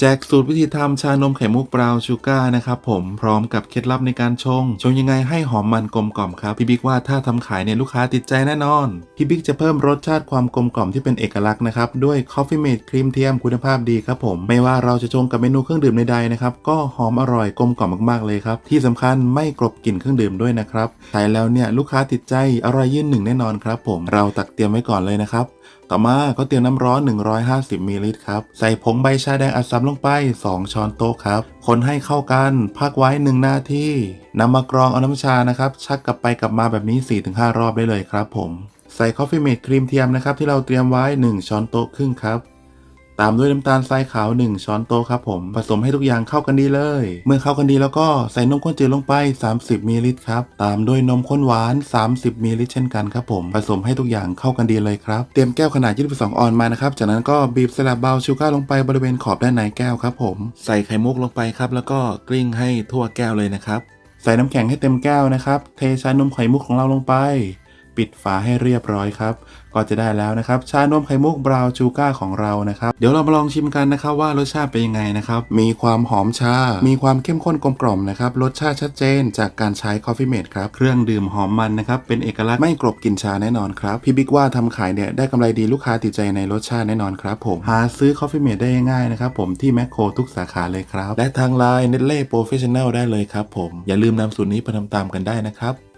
แจกสูตรวิธีทำชานมไข่มุกบราวน์ชูการ์นะครับผมพร้อมกับเคล็ดลับในการชง ชงยังไงให้หอมมันกลมกล่อมครับ พี่บิ๊กว่าถ้าทำขายเนี่ยลูกค้าติดใจแน่นอน พี่บิ๊กจะเพิ่มรสชาติความกลมกล่อมที่เป็นเอกลักษณ์นะครับ ด้วย Coffee Mate ครีมเทียมคุณภาพดีครับผม ไม่ว่าเราจะชงกับเมนูเครื่องดื่มใดๆนะครับ ก็หอมอร่อยกลมกล่อมมากๆเลยครับ ที่สำคัญไม่กลบกลิ่นเครื่องดื่มด้วยนะครับใช้แล้วเนี่ยลูกค้าติดใจอร่อยยืนหนึ่งแน่นอนครับผมเราตักเตรียมไว้ก่อนเลยนะครับต่อมาก็เตรียมน้ำร้อน 150 มิลลิลิตรครับใส่ผงใบชาแดงอัดซ้ำลงไป 2 ช้อนโต๊ะครับ คนให้เข้ากัน พักไว้ 1 นาทีนำมากรองเอาน้ำชานะครับ ชักกลับไปกลับมาแบบนี้ 4-5 รอบได้เลยครับผม ใส่คอฟฟี่เมดครีมเทียมนะครับที่เราเตรียมไว้ 1 ช้อนโต๊ะครึ่งครับ ตามด้วยน้ำตาลทรายขาว 1 ช้อนโต๊ะครับผมผสมให้ทุกอย่างเข้ากันดีเลย เมื่อเข้ากันดีแล้วก็ใส่นมข้นจืดลงไป 30มิลลิลิตรครับตามด้วยนมข้นหวาน 30มิลลิลิตรเช่นกันครับผมผสมให้ทุกอย่างเข้ากันดีเลยครับเตรียมแก้วขนาด 22 ออนมานะครับจากนั้นก็บีบสลับเบาชูการ์ลงไปบริเวณขอบด้านในแก้วครับผมใส่ไข่มุกลงไปครับแล้วก็กลิ้งให้ทั่วแก้วเลยนะครับใส่น้ำแข็งให้เต็มแก้วนะครับเทชานมไข่มุกของเราลงไป ปิดฝาให้เรียบร้อยครับ ก็จะได้แล้วนะครับ ชานมไข่มุกบราวชูการ์ของเรานะครับ เดี๋ยวเรามาลองชิมกันนะครับว่ารสชาติเป็นยังไงนะครับ มีความหอมชา มีความเข้มข้นกลมกล่อมนะครับ รสชาติชัดเจนจากการใช้ Coffee Mate ครับ เครื่องดื่มหอมมันนะครับ เป็นเอกลักษณ์ไม่กลบกลิ่นชาแน่นอนครับ พี่บิ๊กว่าทำขายเนี่ยได้กำไรดีลูกค้าติดใจในรสชาติแน่นอนครับผม หาซื้อ Coffee Mate ได้ง่ายนะครับผมที่แมคโครทุกสาขาเลยครับ และทางไลน์ Nestle Professional ได้เลยครับผม อย่าลืมนำสูตรนี้ไปทำตามกันได้นะครับ